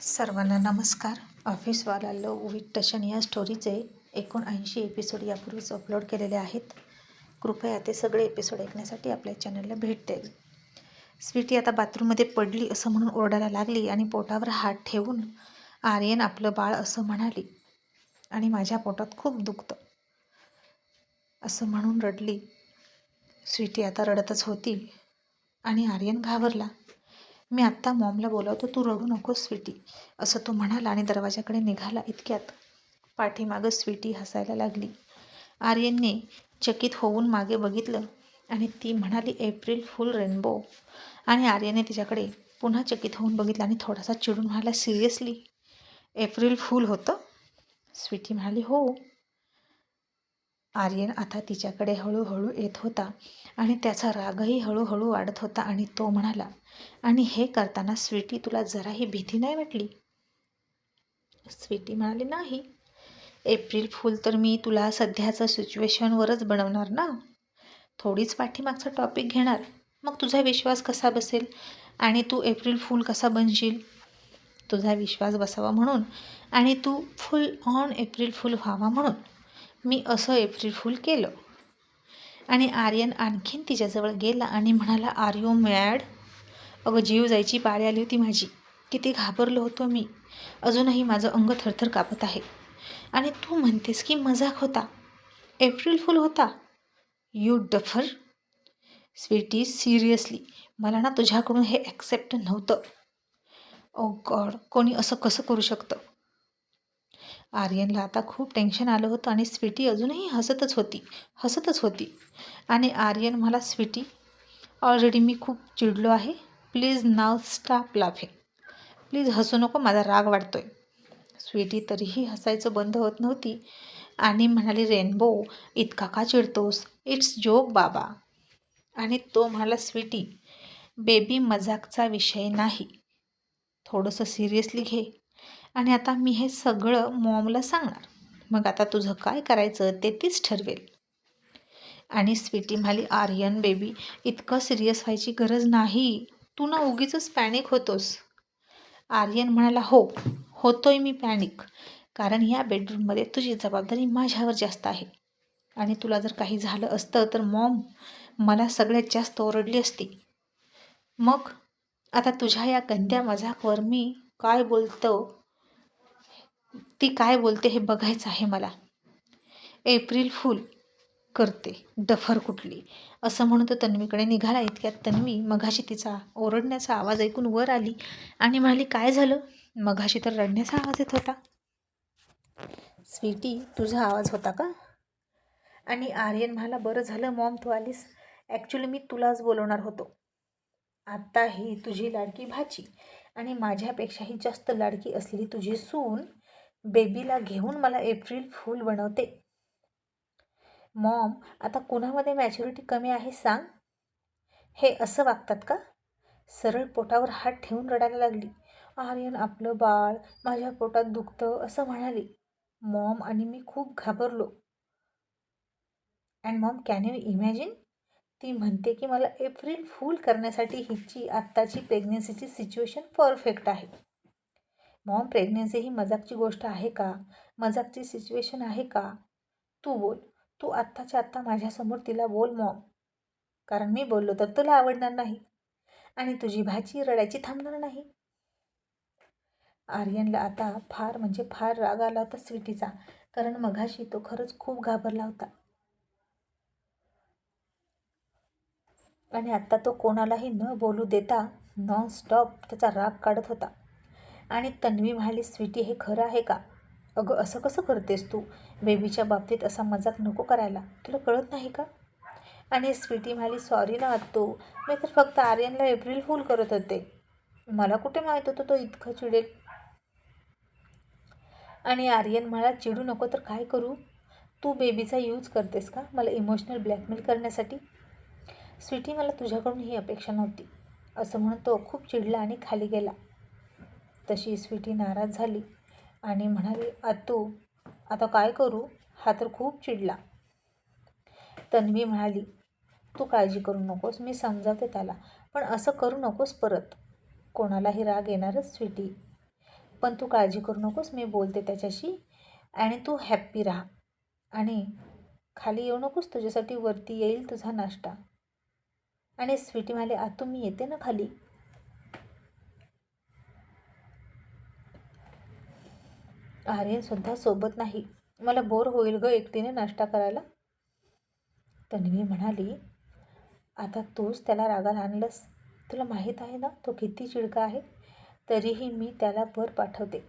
सर्वांना नमस्कार. ऑफिसवाला लव विथ टशन या स्टोरीचे एकोणऐंशी एपिसोड यापूर्वीच अपलोड केलेले आहेत. कृपया ते सगळे एपिसोड ऐकण्यासाठी आपल्या चॅनलला भेट द्यावी. स्वीटी आता बाथरूममध्ये पडली असं म्हणून ओरडायला लागली आणि पोटावर हात ठेवून आर्यन आपलं बाळ असं म्हणाली आणि माझ्या पोटात खूप दुखतं. असं म्हणून रडली. स्वीटी आता रडतच होती आणि आर्यन घाबरला. मी आत्ता मॉमला बोलावतो तू रडू नको स्वीटी असं तो म्हणाला आणि दरवाजाकडे निघाला इतक्यात. पाठीमागं स्वीटी हसायला लागली. आर्यनने चकित होऊन मागे बघितलं आणि ती म्हणाली एप्रिल फुल रेनबो. आणि आर्यने तिच्याकडे पुन्हा चकित होऊन बघितलं आणि थोडासा चिडून म्हणाला सिरियसली? एप्रिल फुल होतं? स्वीटी म्हणाली हो. आर्यन आता तिच्याकडे हळूहळू येत होता आणि त्याचा रागही हळूहळू वाढत होता आणि तो म्हणाला आणि हे करताना स्वीटी तुला जराही भीती नाही वाटली? स्वीटी म्हणाली नाही. एप्रिल फुल तर मी तुला सध्याचं सिच्युएशनवरच बनवणार ना? थोडीच पाठीमागचा टॉपिक घेणार. मग तुझा विश्वास कसा बसेल? आणि तू एप्रिल फुल कसा बनशील? तुझा विश्वास बसावा म्हणून आणि तू फुल ऑन एप्रिल फुल व्हावा म्हणून. मी असं एप्रिल फुल केलं. आणि आर्यन आणखीन तिच्याजवळ गेला आणि म्हणाला आर यू मॅड? अगं जीव जायची पाळी आली होती माझी. किती घाबरलो होतो मी. अजूनही माझं अंग थरथर कापत आहे. आणि तू म्हणतेस की मजाक होता. एप्रिल फुल होता. You duffer. Sweetie seriously. मला ना तुझ्याकडून हे ॲक्सेप्ट नव्हतं. ओ गॉड कोणी असं कसं करू शकतं? आर्यनला आता खूप टेन्शन आलं होतं आणि स्वीटी अजूनही हसतच होती हसतच होती. आणि आर्यन मला स्वीटी ऑलरेडी मी खूप चिडलो आहे. Please now stop laughing please हसू नको माझा राग वाढतोय. स्वीटी तरीही हसायचं बंद होत नव्हती आणि म्हणाली रेनबो इतका का चिडतोस? इट्स जोक बाबा. आणि तो म्हणाला स्वीटी बेबी मजाकचा विषय नाही. थोडंसं सिरियसली घे. आणि आता मी हे सगळं मॉमला सांगणार. मग आता तुझं काय करायचं ते तीच ठरवेल. आणि स्वीटी म्हणाली आर्यन बेबी इतकं सिरियस व्हायची गरज नाही. तू ना उगीच पॅनिक होतोस. आर्यन म्हणाला हो होतोय मी पॅनिक. कारण या बेडरूममध्ये तुझी जबाबदारी माझ्यावर जास्त आहे. आणि तुला जर काही झालं असतं तर मॉम मला सगळ्यात जास्त ओरडली असती. मग आता तुझ्या या गंद्या मजाकवर मी काय बोलतो ती काय बोलते हे बघायचं आहे मला. एप्रिल फुल करते डफर कुठली. असं म्हणून तो तन्वीकडे निघाला. इतक्यात तन्वी मघाशी तिचा ओरडण्याचा आवाज ऐकून वर आली आणि म्हणाली काय झालं? मघाशी तर रडण्याचा आवाज येत होता. स्वीटी तुझा आवाज होता का? आणि आर्यन म्हणाला बरं झालं मॉम तू आलीस. ॲक्च्युली मी तुलाच बोलवणार होतो. आत्ता ही तुझी लाडकी भाची आणि माझ्यापेक्षाही जास्त लाडकी असलेली तुझी सून बेबीला घेऊन मला एप्रिल फूल बनवते. मॉम आता कुणामध्ये मॅच्युरिटी कमी आहे सांग? हे असं वागतात का? सरळ पोटावर हात ठेवून रडायला लागली. आर्यन आपलं बाळ माझ्या पोटात दुखतं असं म्हणाली. मॉम आणि मी खूप घाबरलो. And mom can you imagine ती म्हणते की मला एप्रिल फूल करण्यासाठी हिची आत्ताची प्रेग्नन्सीची सिच्युएशन परफेक्ट आहे. मॉम प्रेग्नन्सी ही मजाकची गोष्ट आहे का? मजाकची सिच्युएशन आहे का? तू बोल. तू आत्ताच्या आत्ता माझ्यासमोर तिला बोल मॉम. कारण मी बोललो तर तुला आवडणार नाही. आणि तुझी भाची रडायची थांबणार नाही. आर्यनला आता फार म्हणजे फार राग आला होता स्वीटीचा. कारण मघाशी तो खरंच खूप घाबरला होता. आणि आत्ता तो कोणालाही न बोलू देता नॉन स्टॉप त्याचा राग काढत होता. आणि तन्वी म्हणाली स्वीटी हे खरं आहे का? अगं असं कसं करतेस तू? बेबीच्या बाबतीत असा मजाक नको करायला. तुला कळत नाही का? आणि स्वीटी म्हणाली सॉरी ना आत्तो. मी तर फक्त आर्यनला एप्रिल फूल करत होते. मला कुठे माहीत होतं तो इतकं चिडेल? आणि आर्यन म्हणाला चिडू नको तर काय करू? तू बेबीचा यूज करतेस का? मला इमोशनल ब्लॅकमेल करण्यासाठी? स्वीटी मला तुझ्याकडून ही अपेक्षा नव्हती. असं म्हणून तो खूप चिडला आणि खाली गेला. तशी स्वीटी नाराज झाली आणि म्हणाली आतू आता काय करू? हा तर खूप चिडला. तन्वी म्हणाली तू काळजी करू नकोस मी समजावते त्याला पण असं करू नकोस परत. कोणालाही राग येणारच स्वीटी. पण तू काळजी करू नकोस मी बोलते त्याच्याशी आणि तू हॅप्पी राहा. आणि खाली येऊ नकोस तुझ्यासाठी वरती येईल तुझा नाश्ता. आणि स्वीटी म्हणाली आतू मी येते ना खाली? आर्यनसुद्धा सोबत नाही. मला बोर होईल ग एकटीने नाश्ता करायला. तन्वी म्हणाली आता तूच त्याला रागाला आणलंस. तुला माहीत आहे ना तो किती चिडका आहे? तरीही मी त्याला वर पाठवते.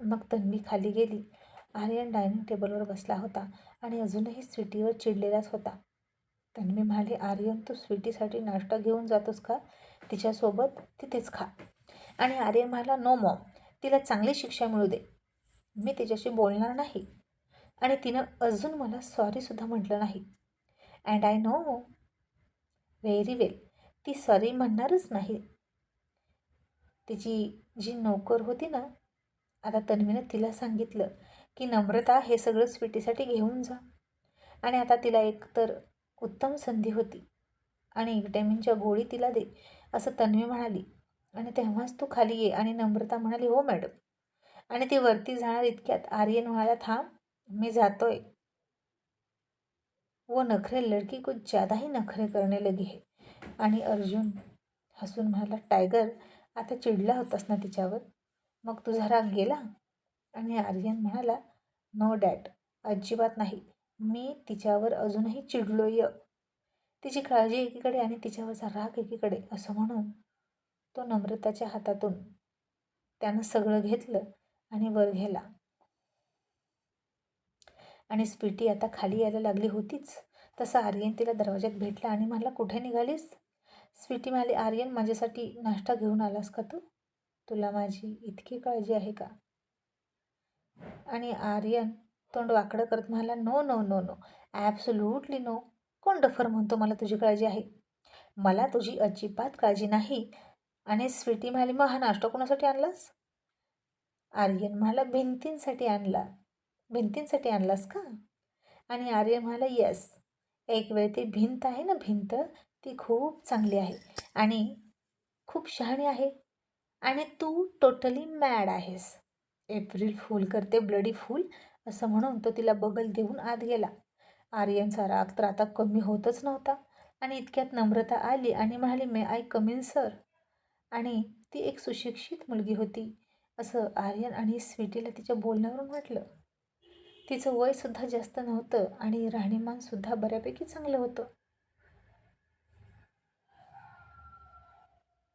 मग तन्वी खाली गेली आर्यन डायनिंग टेबलवर बसला होता आणि अजूनही स्वीटीवर चिडलेलाच होता. तन्वी म्हणाली आर्यन तू स्वीटीसाठी नाश्ता घेऊन जातोस का? तिच्यासोबत तिथेच खा. आणि आर्यन म्हणाला नो मॉम तिला चांगली शिक्षा मिळू दे. मी तिच्याशी बोलणार नाही. आणि तिनं अजून मला सॉरीसुद्धा म्हटलं नाही. And I know very well ती सॉरी म्हणणारच नाही. तिची जी नोकर होती ना आता तन्वीनं तिला सांगितलं की नम्रता हे सगळं स्वीटीसाठी घेऊन जा. आणि आता तिला एक तर उत्तम संधी होती आणि विटॅमिनच्या गोळी तिला दे असं तन्वी म्हणाली. आणि तेव्हाच तू खाली ये आणि नम्रता म्हणाली हो मॅडम आणि ती वरती जाणार इतक्यात. आर्यन म्हणाला थांब मी जातोय. वो नखरे लडकी को ज़्यादा ही नखरे करने लगी है. आणि अर्जुन हसून म्हणाला टायगर आता चिडला होतास ना तिच्यावर? मग तुझा राग गेला? आणि आर्यन म्हणाला नो डॅट अजिबात नाही. मी तिच्यावर अजूनही चिडलोय. तिची काळजी एकीकडे आणि तिच्यावरचा राग एकीकडे असं म्हणून तो नम्रताच्या हातातून त्यानं सगळं घेतलं. आणि वर गेला. आणि स्पीटी आता खाली यायला लागली होतीच. तसं आर्यन तिला दरवाज्यात भेटला आणि म्हणला कुठे निघालीस? स्वीटी म्हणाली आर्यन माझ्यासाठी नाश्ता घेऊन आलास का तू? तुला माझी इतकी काळजी आहे का? आणि आर्यन तोंड वाकडं करत म्हणाला no no no no absolutely no कोण डफर म्हणतो मला तुझी काळजी आहे? मला तुझी अजिबात काळजी नाही. आणि स्वीटी म्हणाली मग हा नाश्ता कोणासाठी आणलास? आर्यन म्हणाला भिंतींसाठी आणला. भिंतींसाठी आणलास का? आणि आर्यन म्हणाला येस एक वेळ ती भिंत आहे ना भिंत ती खूप चांगली आहे आणि खूप शहाणी आहे. आणि तू टोटली मॅड आहेस. एप्रिल फूल करते ब्लडी फूल असं म्हणून तो तिला बगल देऊन आत गेला. आर्यनचा राग तर आता कमी होतच नव्हता आणि इतक्यात नम्रता आली आणि म्हणाली मे आय कमिन सर आणि ती एक सुशिक्षित मुलगी होती. असं आर्यन आणि स्वीटीला तिच्या बोलण्यावरून वाटलं. तिचं वयसुद्धा जास्त नव्हतं आणि राहणीमानसुद्धा बऱ्यापैकी चांगलं होतं.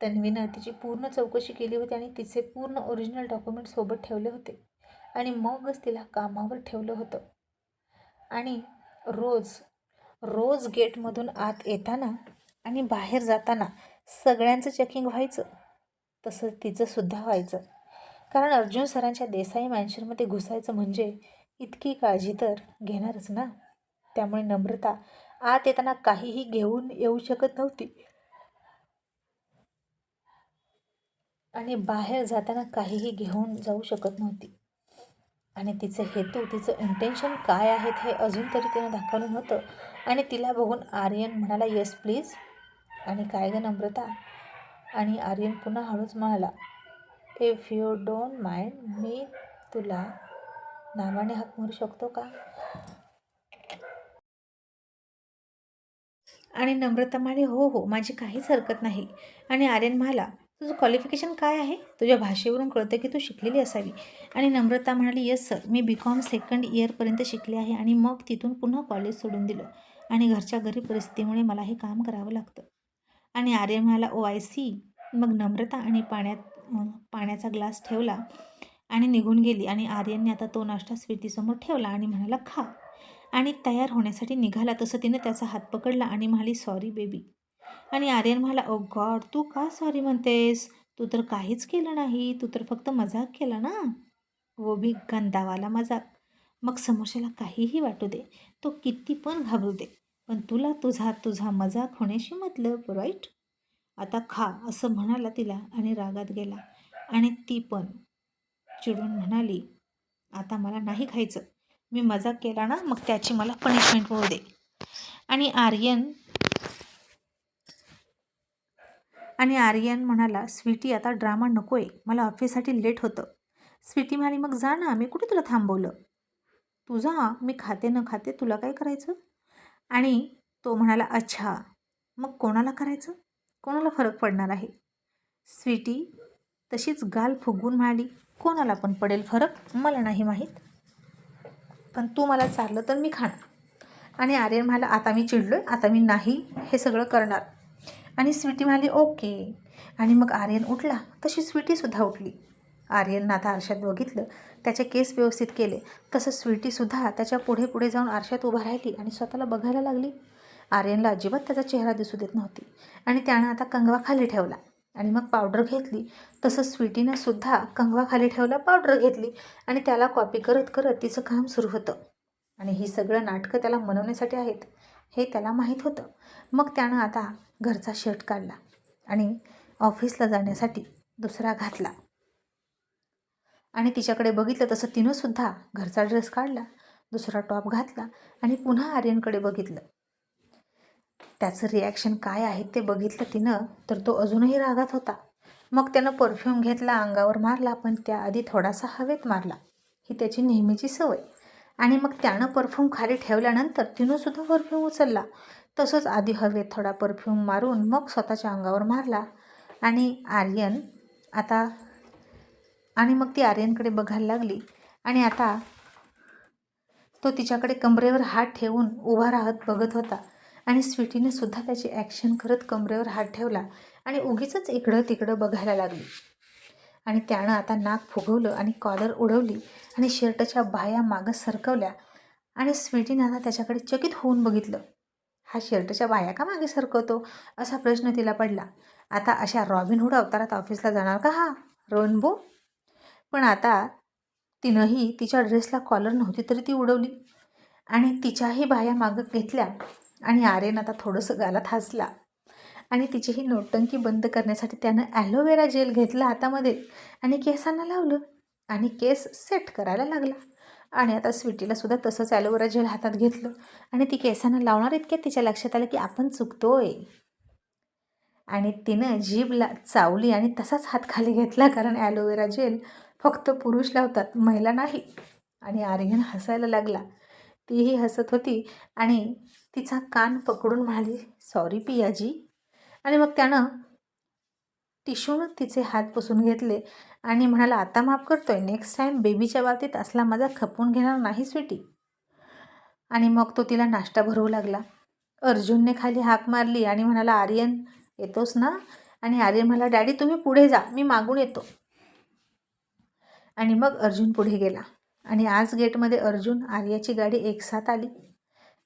तन्वीनं तिची पूर्ण चौकशी केली होती आणि तिचे पूर्ण ओरिजिनल डॉक्युमेंट सोबत ठेवले होते. आणि मगच तिला कामावर ठेवलं होतं. आणि रोज रोज गेटमधून आत येताना आणि बाहेर जाताना सगळ्यांचं चेकिंग व्हायचं. तसं तिचंसुद्धा व्हायचं. कारण अर्जुन सरांच्या देसाई मॅन्शनमध्ये घुसायचं म्हणजे इतकी काळजी तर घेणारच ना? त्यामुळे नम्रता आत येताना काहीही घेऊन येऊ शकत नव्हती. आणि बाहेर जाताना काहीही घेऊन जाऊ शकत नव्हती. आणि तिचं हेतू तिचं इंटेन्शन काय आहेत हे अजून तरी तिनं दाखवलं नव्हतं. आणि तिला बघून आर्यन म्हणाला येस प्लीज आणि काय गं नम्रता? आणि आर्यन पुन्हा हळूच म्हणाला इफ यू डोंट माइंड मी तुला नावाने हाक मारू शकतो का? आणि नम्रता म्हणाली हो हो माझी काहीच हरकत नाही. आणि आर्यन म्हणाला तुझं क्वालिफिकेशन काय आहे? तुझ्या भाषेवरून कळतं की तू शिकलेली असावी. आणि नम्रता म्हणाली येस सर मी बी कॉम सेकंड इयरपर्यंत शिकले आहे आणि मग तिथून पुन्हा कॉलेज सोडून दिलं. आणि घरच्या घरी परिस्थितीमुळे मला हे काम करावं लागतं. आणि आर्यन म्हणाला ओ आय सी मग नम्रता आणि पाण्यात पाण्याचा ग्लास ठेवला आणि निघून गेली. आणि आर्यनने आता तो नाश्ता स्वीटीसमोर ठेवला आणि म्हणाला खा. आणि तयार होण्यासाठी निघाला. तसं तिनं त्याचा हात पकडला आणि म्हणाली सॉरी बेबी आणि आर्यन म्हणाला oh ओ गॉड तू का सॉरी म्हणतेस? तू तर काहीच केलं नाही. तू तर फक्त मजाक केला ना. वो भी गंदावाला मजाक. मग समोरच्याला काहीही वाटू दे. तो किती पण घाबरू दे. पण तुला तुझा तुझा मजाक होण्याशी मतलब राईट आता खा असं म्हणाला तिला आणि रागात गेला. आणि ती पण चिडून म्हणाली आता मला नाही खायचं. मी मजाक केला ना मग त्याची मला पनिशमेंट होऊ दे. आणि आर्यन आणि आर्यन म्हणाला स्वीटी आता ड्रामा नको आहे मला ऑफिससाठी लेट होतं. स्वीटी म्हणाली मग जा ना मी कुठे तुला थांबवलं? तुझा मी खाते न खाते तुला काय करायचं? आणि तो म्हणाला अच्छा मग कोणाला करायचं? कोणाला फरक पडणार आहे? स्वीटी तशीच गाल फुगवून म्हणाली कोणाला पण पडेल फरक? मला नाही माहीत. पण तू मला चाललं तर मी खाणार. आणि आर्यन म्हणाला आता मी चिडलो आहे आता मी नाही हे सगळं करणार. आणि स्वीटी म्हणाली ओके. आणि मग आर्यन उठला. तशी स्वीटीसुद्धा उठली. आर्यननं आता आरशात बघितलं त्याचे केस व्यवस्थित केले. तसं स्वीटीसुद्धा त्याच्या पुढे पुढे जाऊन आरशात उभा राहिली आणि स्वतःला बघायला लागली. आर्यनला अजिबात त्याचा चेहरा दिसू देत नव्हती. आणि त्यानं आता कंगवा खाली ठेवला. आणि मग पावडर घेतली. तसं स्वीटीनं सुद्धा कंगवा खाली ठेवला पावडर घेतली. आणि त्याला कॉपी करत करत तिचं काम सुरू होतं. आणि ही सगळं नाटकं त्याला मनवण्यासाठी आहेत हे त्याला माहीत होतं. मग त्यानं आता घरचा शर्ट काढला आणि ऑफिसला जाण्यासाठी दुसरा घातला. आणि तिच्याकडे बघितलं तसं तिनं सुद्धा घरचा ड्रेस काढला दुसरा टॉप घातला आणि पुन्हा आर्यनकडे बघितलं. त्याचं रिॲक्शन काय आहे ते बघितलं तिनं तर तो अजूनही रागात होता. मग त्यानं परफ्यूम घेतला अंगावर मारला पण त्याआधी थोडासा हवेत मारला. ही त्याची नेहमीची सवय. आणि मग त्यानं परफ्यूम खाली ठेवल्यानंतर तिनंसुद्धा परफ्यूम उचलला. तसंच आधी हवेत थोडा परफ्यूम मारून मग स्वतःच्या अंगावर मारला. आणि आर्यन आता आणि मग ती आर्यनकडे बघायला लागली. आणि आता तो तिच्याकडे कमरेवर हात ठेवून उभा राहत बघत होता. आणि स्वीटीने सुद्धा त्याची ॲक्शन करत कमरेवर हात ठेवला आणि उगीच इकडं तिकडं बघायला लागली. आणि त्यानं आता नाक फुगवलं आणि कॉलर उडवली आणि शर्टच्या बाया मागं सरकवल्या आणि स्वीटीनं आता त्याच्याकडे चकित होऊन बघितलं. हा शर्टच्या बाया का मागे सरकवतो? असा प्रश्न तिला पडला. आता अशा रॉबिनहूड अवतारात ऑफिसला जाणार का हा? रोनबो पण आता तिनंही तिच्या ड्रेसला कॉलर नव्हती तरी ती उडवली. आणि तिच्याही बाया मागं घेतल्या. आणि आर्यन आता थोडंसं गालात हसला. आणि तिची ही नोटंकी बंद करण्यासाठी त्यानं ॲलोवेरा जेल घेतला हातामध्ये आणि केसांना लावलं आणि केस सेट करायला लागला. आणि आता स्वीटीला सुद्धा तसंच ॲलोवेरा जेल हातात घेतलं आणि ती केसांना लावणार इतक्यात तिच्या लक्षात आलं की आपण चुकतोय. आणि तिनं जीभला चावली आणि तसाच हात खाली घेतला कारण ॲलोवेरा जेल फक्त पुरुष लावतात महिला नाही. आणि आर्यन हसायला लागला. तीही हसत होती आणि तिचा कान पकडून म्हणाली सॉरी पियाजी. आणि मग त्यानं टिशून तिचे हात पुसून घेतले आणि म्हणाला आता माफ करतोय नेक्स्ट टाईम बेबीच्या बाबतीत असला माझा खपवून घेणार नाही स्वीटी आणि मग तो तिला नाश्ता भरवू लागला. अर्जुनने खाली हाक मारली आणि म्हणाला आर्यन येतोस ना? आणि आर्यन म्हणाला डॅडी तुम्ही पुढे जा मी मागून येतो. आणि मग अर्जुन पुढे गेला. आणि आज गेटमध्ये अर्जुन आर्याची गाडी एकसाथ आली.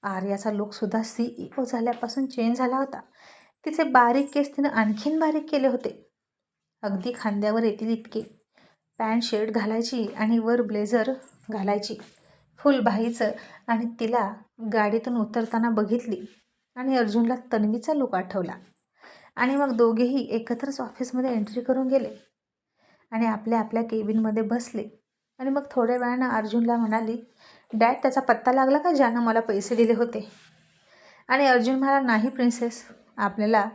आर्याचा लुकसुद्धा सी ई ओ झाल्यापासून चेंज झाला होता. तिचे बारीक केस तिनं आणखीन बारीक केले होते. अगदी खांद्यावर येतील इतके. पॅन्ट शर्ट घालायची आणि वर ब्लेझर घालायची. फुल बाहीचं आणि तिला गाडीतून उतरताना बघितली आणि अर्जुनला तन्वीचा लुक आठवला. आणि मग दोघेही एकत्रच ऑफिसमध्ये एंट्री करून गेले. आणि आपल्या आपल्या केबिनमध्ये बसले. आणि मग थोड्या वेळानं अर्जुनला म्हणाली डॅड त्याचा पत्ता लागला का ज्यानं मला पैसे दिले होते? आणि अर्जुन म्हणाला नाही प्रिन्सेस आपल्याला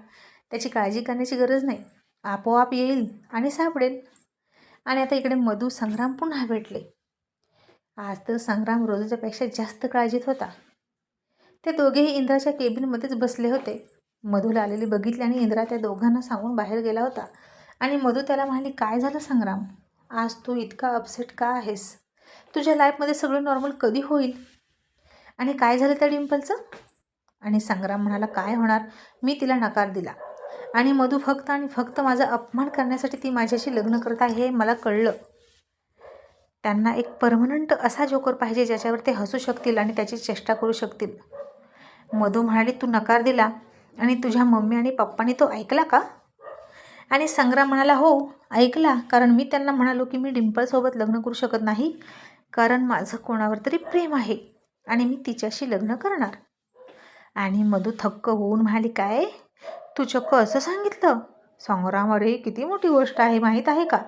त्याची काळजी करण्याची गरज नाही. आपोआप येईल आणि सापडेल. आणि आता इकडे मधू संग्राम पुन्हा भेटले. आज तर संग्राम रोजच्यापेक्षा जास्त काळजीत होता. ते दोघेही इंद्राच्या केबिनमध्येच बसले होते. मधूला आलेली बघितली आणि इंद्रा त्या दोघांना सांगून बाहेर गेला होता. आणि मधू त्याला म्हणाली काय झालं संग्राम? आज तू इतका अपसेट का आहेस? तुझ्या लाईफमध्ये सगळं नॉर्मल कधी होईल? आणि काय झालं त्या डिम्पलचं? आणि संग्राम म्हणाला काय होणार? मी तिला नकार दिला. आणि मधू फक्त आणि फक्त माझा अपमान करण्यासाठी ती माझ्याशी लग्न करत आहे हे मला कळलं. त्यांना एक परमनंट असा जोकर पाहिजे ज्याच्यावर ते हसू शकतील आणि त्याची चेष्टा करू शकतील. मधू म्हणाली तू नकार दिला आणि तुझ्या मम्मी आणि पप्पांनी तो ऐकला का? आणि संग्राम म्हणाला हो ऐकला. कारण मी त्यांना म्हणालो की मी डिंपलसोबत लग्न करू शकत नाही. कारण माझं कोणावर तरी प्रेम आहे आणि मी तिच्याशी लग्न करणार. आणि मधू थक्क होऊन म्हणाली काय? तू चक्क असं सांगितलं? संग्राम अरे किती मोठी गोष्ट आहे माहीत आहे का?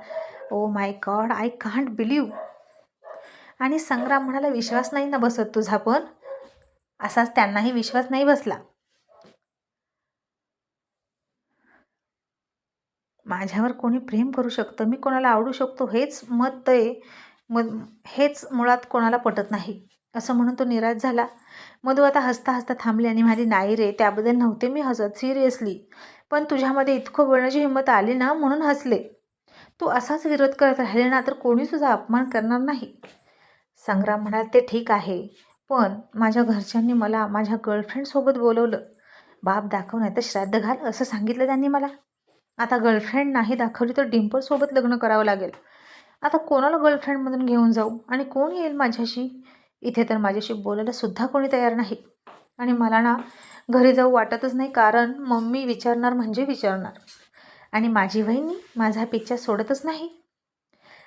ओ my God I can't believe आणि संग्राम म्हणाला विश्वास नाही ना बसत तुझा पण? असाच त्यांनाही विश्वास नाही बसला. माझ्यावर कोणी प्रेम करू शकतं? मी कोणाला आवडू शकतो? हेच मत आहे मग हेच मुळात कोणाला पटत नाही. असं म्हणून तो निराश झाला. मधू आता हसता हसता थांबली आणि माझी नाही रे त्याबद्दल नव्हते मी हसत सिरियसली. पण तुझ्यामध्ये इतकं बोलण्याची हिंमत आली ना म्हणून हसले. तू असाच विरोध करत राहिले ना तर कोणी तुझा अपमान करणार नाही. संग्राम म्हणाल ते ठीक आहे. पण माझ्या घरच्यांनी मला माझ्या गर्लफ्रेंडसोबत बोलवलं. बाप दाखव नाही तर श्राद्ध घाल असं सांगितलं त्यांनी मला. आता गर्लफ्रेंड नाही दाखवली तर डिम्पलसोबत लग्न करावं लागेल. आता कोणाला गर्लफ्रेंडमधून घेऊन जाऊ? आणि कोण येईल माझ्याशी? इथे तर माझ्याशी बोलायला सुद्धा कोणी तयार नाही. आणि मला ना घरी जाऊ वाटतच नाही कारण मम्मी विचारणार म्हणजे विचारणार. आणि माझी वहिनी माझा पिच्चा सोडतच नाही.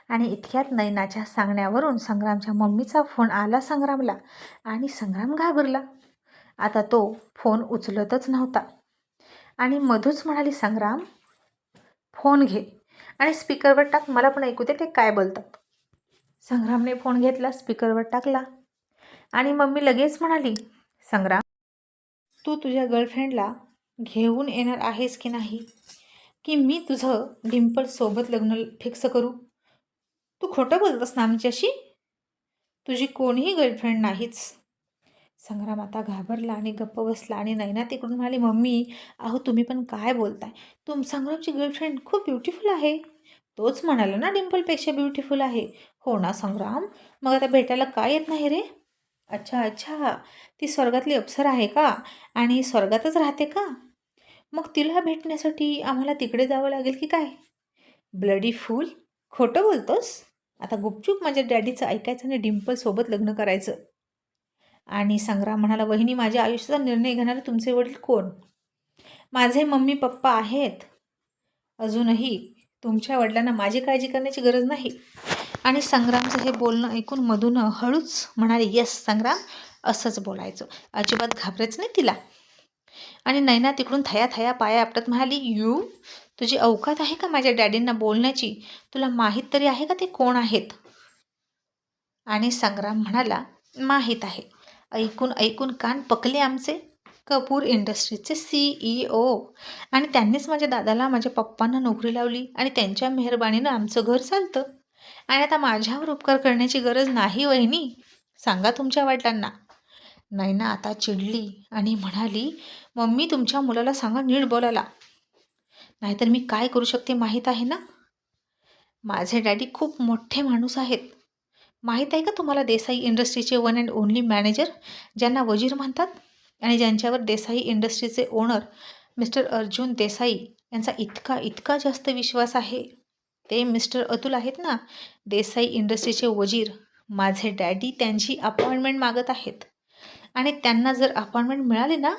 आणि इतक्यात नैनाच्या सांगण्यावरून संग्रामच्या मम्मीचा फोन आला संग्रामला आणि संग्राम घाबरला. आता तो फोन उचलतच नव्हता. आणि मधूच म्हणाली संग्राम फोन घे. आणि स्पीकरवर टाक मला पण ऐकू दे ते काय बोलतात. संग्रामने फोन घेतला स्पीकरवर टाकला. आणि मम्मी लगेच म्हणाली संग्राम तू तुझ्या गर्लफ्रेंडला घेऊन येणार आहेस की नाही? की मी तुझं डिम्पलसोबत लग्न फिक्स करू? तू खोटं बोलतस ना आमच्याशी? तुझी कोणीही गर्लफ्रेंड नाहीच. संग्राम आता घाबरला आणि गप्प बसला आणि नैना तिकडून म्हणाली मम्मी अहो तुम्ही पण काय बोलताय? तुम संग्रामची गर्लफ्रेंड खूप ब्युटिफुल आहे. तोच म्हणाला ना डिम्पलपेक्षा ब्युटिफुल आहे. हो ना संग्राम? मग आता भेटायला काय येत नाही रे? अच्छा अच्छा ती स्वर्गातली अप्सर आहे का? आणि स्वर्गातच राहते का? मग तिला भेटण्यासाठी आम्हाला तिकडे जावं लागेल की काय? ब्लडी फूल खोटं बोलतोस? आता गुपचूप माझ्या डॅडीचं ऐकायचं आणि डिम्पलसोबत लग्न करायचं. आणि संग्राम म्हणाला वहिनी माझ्या आयुष्याचा निर्णय घेणारे तुमचे वडील कोण? माझे मम्मी पप्पा आहेत. अजूनही तुमच्या वडिलांना माझी काळजी करण्याची गरज नाही. आणि संग्रामचं हे बोलणं ऐकून मधून हळूच म्हणाले यस संग्राम असंच बोलायचं. अजिबात घाबरायचं नाही तिला. आणि नैना तिकडून थया थया पाया आपटत म्हणाली यू तुझी अवकात आहे का माझ्या डॅडींना बोलण्याची? तुला माहीत तरी आहे का ते कोण आहेत? आणि संग्राम म्हणाला माहीत आहे. ऐकून ऐकून कान पकले आमचे. कपूर इंडस्ट्रीचे सी ई ओ आणि त्यांनीच माझ्या दादाला माझ्या पप्पांना नोकरी लावली आणि त्यांच्या मेहरबानीनं आमचं घर चालतं. आणि आता माझ्यावर उपकार करण्याची गरज नाही वहिनी. सांगा तुमच्या वडिलांना. नैना आता चिडली आणि म्हणाली मम्मी तुमच्या मुलाला सांगा नीट बोलायला. नाहीतर मी काय करू शकते माहीत आहे ना? माझे डॅडी खूप मोठे माणूस आहेत. माहीत आहे का तुम्हाला देसाई इंडस्ट्रीचे वन अँड ओनली मॅनेजर ज्यांना वजीर म्हणतात? आणि ज्यांच्यावर देसाई इंडस्ट्रीचे ओनर मिस्टर अर्जुन देसाई यांचा इतका इतका जास्त विश्वास आहे? ते मिस्टर अतुल आहेत ना? देसाई इंडस्ट्रीचे वजीर माझे डॅडी त्यांची अपॉइंटमेंट मागत आहेत. आणि त्यांना जर अपॉइंटमेंट मिळाली ना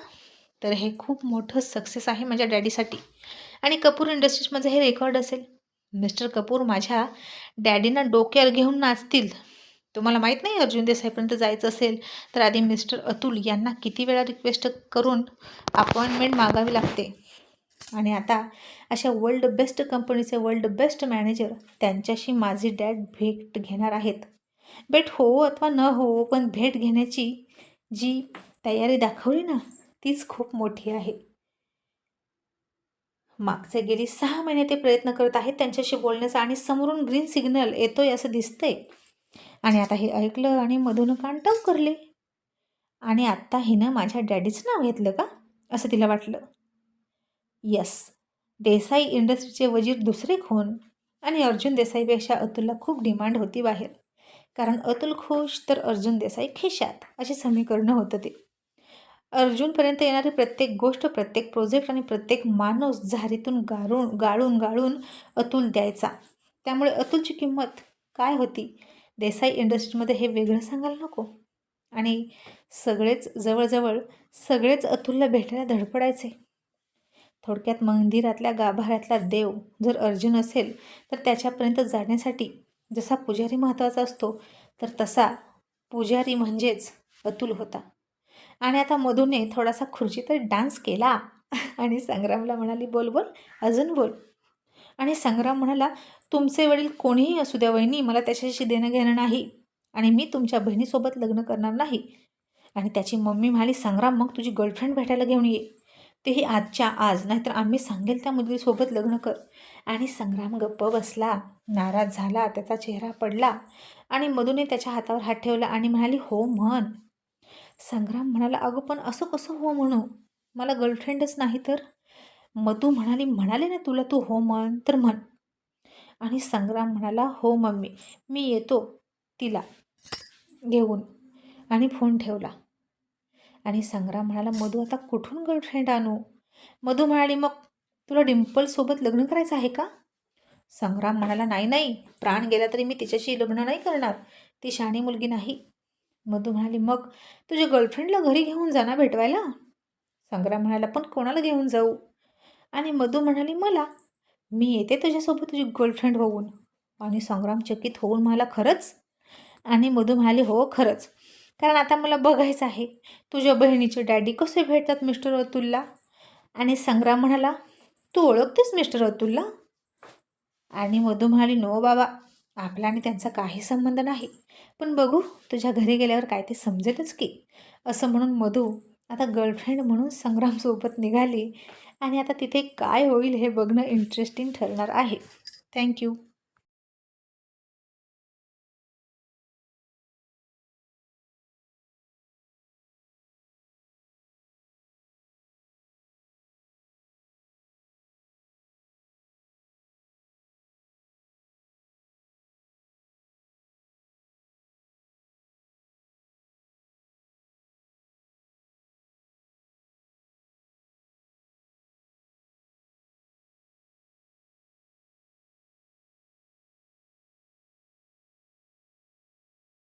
तर हे खूप मोठं सक्सेस आहे माझ्या डॅडीसाठी आणि कपूर इंडस्ट्रीजमध्ये हे रेकॉर्ड असेल. मिस्टर कपूर माझ्या डॅडींना डोक्यावर घेऊन नाचतील. तुम्हाला माहीत नाही अर्जुन देसाईपर्यंत जायचं असेल तर आधी मिस्टर अतुल यांना किती वेळा रिक्वेस्ट करून अपॉइंटमेंट मागावी लागते. आणि आता अशा वर्ल्ड बेस्ट कंपनीचे वर्ल्ड बेस्ट मॅनेजर त्यांच्याशी माझे डॅड भेट घेणार आहेत. भेट हो अथवा न हो पण भेट घेण्याची जी तयारी दाखवली ना तीच खूप मोठी आहे. मागचे गेली सहा महिने ते प्रयत्न करत आहेत त्यांच्याशी बोलण्याचा आणि समोरून ग्रीन सिग्नल येतोय असं दिसतंय. आणि आता हे ऐकलं आणि मधून कान करले. आणि आत्ता हिनं माझ्या डॅडीचं नाव घेतलं का? असं तिला वाटलं. यस देसाई इंडस्ट्रीचे वजीर दुसरे खून. आणि अर्जुन देसाईपेक्षा अतुलला खूप डिमांड होती बाहेर. कारण अतुल खुश तर अर्जुन देसाई खिशात अशी समीकरणं होतं ते. अर्जुनपर्यंत येणारी प्रत्येक गोष्ट प्रत्येक प्रोजेक्ट आणि प्रत्येक माणूस झारीतून गाळून गाळून गाळून अतुल द्यायचा. त्यामुळे अतुलची किंमत काय होती? देसाई इंडस्ट्रीमध्ये हे वेगळं सांगायला नको. आणि सगळेच जवळजवळ सगळेच अतुलला भेटायला धडपडायचे. थोडक्यात मंदिरातल्या गाभाऱ्यातला देव जर अर्जुन असेल तर त्याच्यापर्यंत जाण्यासाठी जसा पुजारी महत्त्वाचा असतो तर तसा पुजारी म्हणजेच अतुल होता. आणि आता मधूने थोडासा खुर्चीत डान्स केला. आणि संग्रामला म्हणाली बोल बोल अजून बोल. आणि संग्राम म्हणाला तुमचे वडील कोणीही असू द्या वहिनी मला त्याच्याशी देणं घेणं नाही आणि मी तुमच्या बहिणीसोबत लग्न करणार नाही. आणि त्याची मम्मी म्हणाली संग्राम मग तुझी गर्लफ्रेंड भेटायला घेऊन ये. तेही आजच्या आज नाहीतर आम्ही सांगेल त्या मुलीसोबत लग्न कर. आणि संग्राम गप्प बसला नाराज झाला त्याचा चेहरा पडला आणि मधूने त्याच्या हातावर हात ठेवला आणि म्हणाली हो म्हण. संग्राम म्हणाला अगं पण असं कसं हो म्हणू? मला गर्लफ्रेंडच नाही तर? मधू म्हणाली म्हणाले ना तुला तू हो म्हण तर म्हण. आणि संग्राम म्हणाला हो मम्मी मी येतो तिला घेऊन. आणि फोन ठेवला. आणि संग्राम म्हणाला मधू आता कुठून गर्लफ्रेंड आणू? मधू म्हणाली मग तुला डिम्पलसोबत लग्न करायचं आहे का? संग्राम म्हणाला नाही नाही प्राण गेला तरी मी तिच्याशी लग्न नाही करणार. ती शहाणी मुलगी नाही. मधू म्हणाली मग तुझ्या गर्लफ्रेंडला घरी घेऊन जा ना भेटवायला? संग्राम म्हणाला पण कोणाला घेऊन जाऊ? आणि मधू म्हणाली मला मी येते तुझ्यासोबत तुझी गर्लफ्रेंड होऊन आणि संग्राम चकित होऊन मला खरंच? आणि मधू म्हणाली हो खरंच. कारण आता मला बघायचं आहे. तुझ्या बहिणीचे डॅडी कसे भेटतात मिस्टर अतुलला? आणि संग्राम म्हणाला तू ओळखतेस मिस्टर अतुलला? आणि मधू म्हणाली नो बाबा आपला आणि त्यांचा काही संबंध नाही. पण बघू तुझ्या घरी गेल्यावर काय ते समजेलच की. असं म्हणून मधू आता गर्लफ्रेंड म्हणून संग्रामसोबत निघाली आणि आता तिथे काय होईल हे बघणं इंटरेस्टिंग ठरणार आहे. थँक्यू